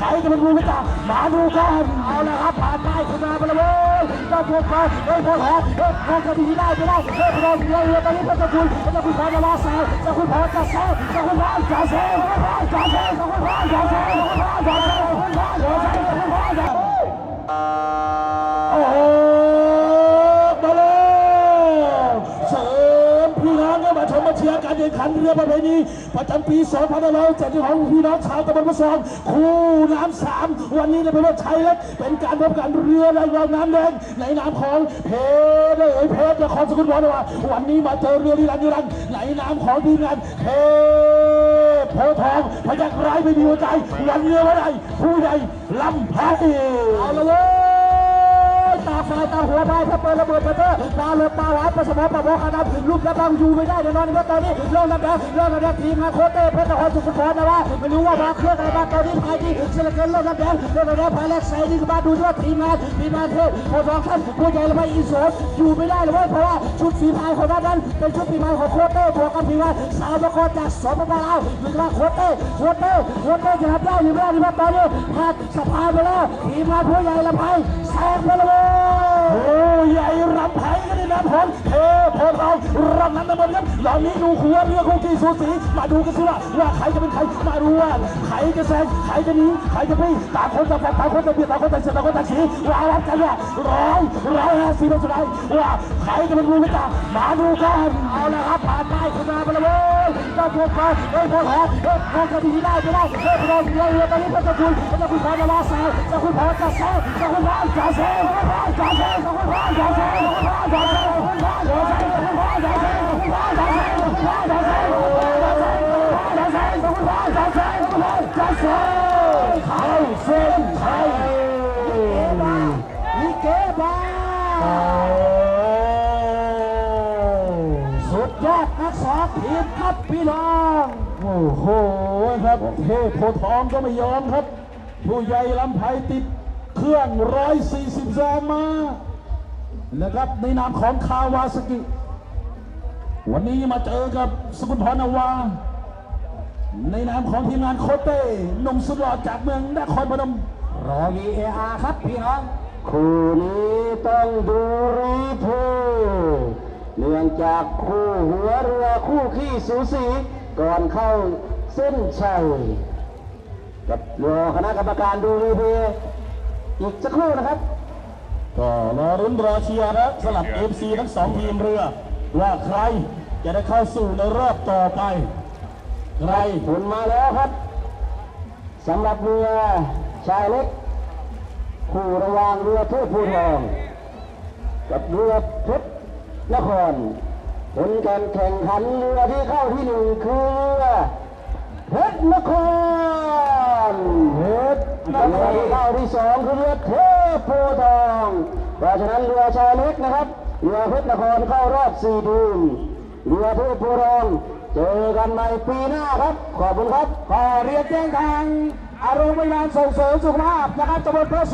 ใครจะเป็นผู้วิจมาดูกันเอาละครับผ่านไปคุนมาบริเวณก็พวกเขาเฮ้ยพวอเขาเฮ้ยพวกจะดีได้ไม่ได้เฮ้ยพวกเราเรือตอนนี้ก็จะคุณจะคุณพอจะรอแซงจะคุณพอจะแซงจะคุณพอจะแซงจะคุณพอจะแซง งขันเรือประเพณีประจำปี2 5 7ของพี่น้องชาวตะบนพระสองคู่น้ำสามวันนี้ในประเทศไทยและเป็นการพบกันเรือในลงน้ำแดงในน้ำของเพชรเอ๋ยเพชระครสกุลวันว่าวันนี้มาเจอเรือดีรันดีรันในน้ำของดีรันเพชรโพทองพยักร้ายไม่มีหัวใจวันเรือวันใดผู้ใดลำพายเอาละเว้ยตาากสไลด์ตามหัวได้ถ้าเปิดระเบิดเปิดเตอร์าเลือตาหวานปลาสมอปลาโบกครับลูกกระบังอยู่ไม่ได้เดี๋ยวนอนก็ตอนนี้เริ่มแล้วเริ่มแล้วทีมงาโคเต้เพชรนครสุขพรนะว่าไม่รู้ว่ามาเครื่องอะไรบ้างตอนนี้ภายที่เซเลเกนเริ่มแล้วเริ่มแล้วภายแรกใส่ดีกว่าดูด้วยทีมงาทีมงานเทพโคสองท่านผู้ใหญ่ละไปอีนโสดอยู่ไม่ได้เลยเพราะว่าชุดฝีพายของนั้นเป็นชุดฝีพายของโคเต้บวกกับฝีพายสาวประกอบจากสปปลาวหรือว่าโคเต้โคเต้โคเต้จะทำได้หรือไม่ได้หมื่าตอนนี้ผ่านสะพานไปแล้วทีมานผู้ใหญ่ละไปแซงไปเลย ครับผมเทโพทองรัำนั้นนะมันครับเหล่านี้ดูหัวเรือคู่กีสูสี มาดูกันสิว่าว่าใครจะเป็นใคร มาดูว่าใครจะแซงใครจะหนีใครจะพี่ต่างคนจะแฝงต่างคนจะเบียดต่างคนจะเสียต่างคนจะางฉีว่ารัดกันว่าร้อยร้อยห้าสิบเป็นสุดท้ายว่าใครจะเป็นมือไม่ตามาดูกันเอาละครับผ่านได้คุณมาบริเวณ ได้เพื่อนไปเฮ้ยพอหอเฮ้ยพอจะดีได้ไม่ได้เฮ้ยพอเรืเรือตอนนี้เพื่อนจะคุณเพื่อนจะคุณพอจะลาแซวจะคุณพอจะแซวจะคุณพอจะแซวจะแซวจะคุณพอจะแซวจะคุณพอจะแซวจะคุณพอจะแซวจะคุณพาจะแซวจะคุณพอจะแซวจะคุณพอจะแซวจะคุณพอจะแซวจะคุณพอจะแซวจะคุณพอจะแซวเข้าเส้ นักสอบทีมครับพี่น้องโอ้โหครับเทพโพธิ์ทองก็ไม่ยอมครับ ผู้ใหญ่ลำไพติดเครื่อง140แรงมานะครับในนามของคาวาสกิ วันนี้มาเจอกับสกุลพรนาวา ในนามของทีมงานโคเต้หนุ่มสุดหล่อจากเมืองนครพนมรอ VAR ครับพี่น้องคู่นี้ต้องดูรีเพลย์ เนื่องจากคู่หัวเรือคู่ขี้สูสีก่อนเข้าเส้นชัยกับรอคณะกรรมการดูรีเพลย์อีกสักครู่นะครับก็รอรุ้นรอเชียร์นะสลับเอฟซีทั้งสองทีมเรือ ว่าใครจะได้เข้าสู่ในรอบต่อไปใครผลมาแล้วครับสำหรับเรือชายเล็ก คู่ระหว่างเรือเทพภูทอง กับเรือเพชร นครผลการแข่งขันเรือที่เข้าที่หนึ่งคือเพชรนครเพชรนครเรือที่เข้าที่สองคือเรือเทพโพทองเพราะฉะนั้นเรือชายเล็กนะครับเรือเพชรนครเข้ารอบสี่ทีมเรือเทพโพทองเจอกันในปีหน้าครับ ขอบคุณครับขอเรียนแจ้งทางอารมณ์วิญญาณส่งเสริมสุขภาพนะครับตำบลพระ